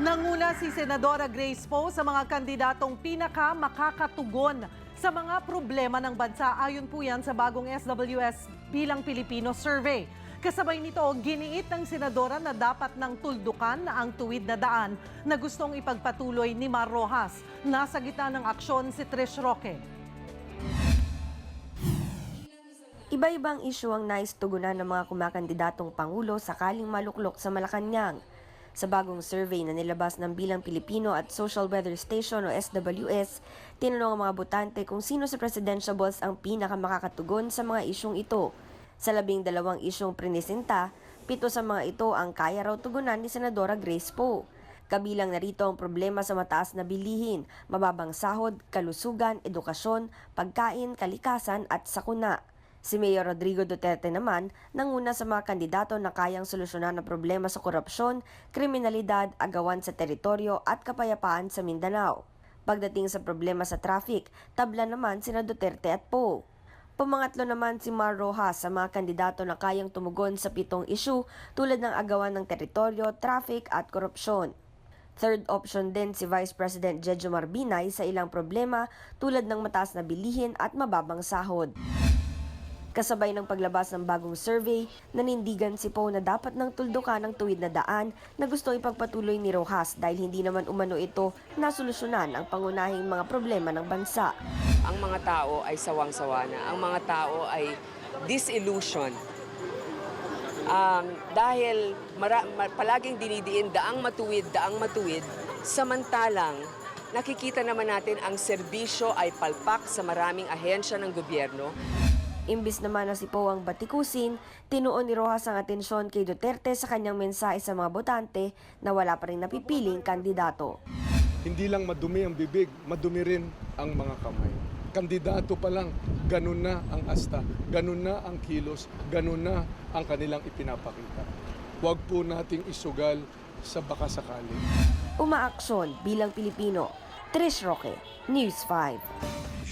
Nanguna si Senadora Grace Poe sa mga kandidatong pinaka makakatugon sa mga problema ng bansa. Ayon po yan sa bagong SWS bilang Pilipino survey. Kasabay nito, giniit ng senadora na dapat ng tuldukan ang tuwid na daan na gustong ipagpatuloy ni Mar Rojas. Nasa gitna ng aksyon si Trish Roque. Iba-ibang isyu ang nais tugunan ng mga kumakandidatong Pangulo sakaling maluklok sa Malacanang. Sa bagong survey na nilabas ng Bilang Pilipino at Social Weather Station o SWS, tinanong ang mga botante kung sino sa presidentiables ang pinakamakakatugon sa mga isyong ito. Sa labing dalawang isyong prinisenta, pito sa mga ito ang kaya raw tugunan ni Senadora Grace Poe. Kabilang narito ang problema sa mataas na bilihin, mababang sahod, kalusugan, edukasyon, pagkain, kalikasan at sakuna. Si Mayor Rodrigo Duterte naman nanguna sa mga kandidato na kayang solusyonan ang problema sa korupsyon, kriminalidad, agawan sa teritoryo at kapayapaan sa Mindanao. Pagdating sa problema sa traffic, tabla naman sina Duterte at Poe. Pumangatlo naman si Mar Rojas sa mga kandidato na kayang tumugon sa pitong isyu tulad ng agawan ng teritoryo, traffic at korupsyon. Third option din si Vice President Jejo Marbinay sa ilang problema tulad ng mataas na bilihin at mababang sahod. Kasabay ng paglabas ng bagong survey, nanindigan si Poe na dapat ng tuldukan ang tuwid na daan na gusto ipagpatuloy ni Rojas dahil hindi naman umano ito nasolusyonan ang pangunahing mga problema ng bansa. ang mga tao ay sawang-sawa na. Ang mga tao ay disillusion. Um, dahil mara, ma- palaging dinidiin daang matuwid, daang matuwid, samantalang nakikita naman natin ang serbisyo ay palpak sa maraming ahensya ng gobyerno. Imbis naman na si Poe ang batikusin, tinuon ni Rojas ang atensyon kay Duterte sa kanyang mensahe sa mga botante na wala pa rin napipiling kandidato. Hindi lang madumi ang bibig, madumi rin ang mga kamay. Kandidato pa lang, ganun na ang asta, ganun na ang kilos, ganun na ang kanilang ipinapakita. Huwag po nating isugal sa baka sakali. Umaaksyon bilang Pilipino. Trish Roque, News 5.